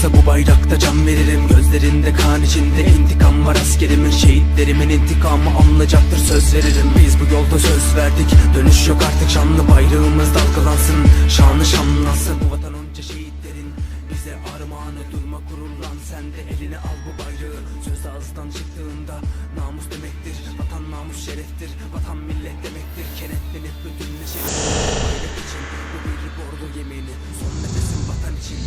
Olsa bu bayrakta can veririm. Gözlerinde kan içinde intikam var askerimin. Şehitlerimin intikamı anlayacaktır söz veririm. Biz bu yolda söz verdik. Dönüş yok artık şanlı bayrağımız dalgalansın. Şanı şanlansın. Bu vatan onca şehitlerin Bize armağanı. Durma gururlan sen de eline al bu bayrağı. Söz ağızdan çıktığında namus demektir. Vatan namus şereftir vatan millet demektir. Kenetlenip bütünleşelim. Bayrak için Bu bir bordo yemini son nefesim vatan için.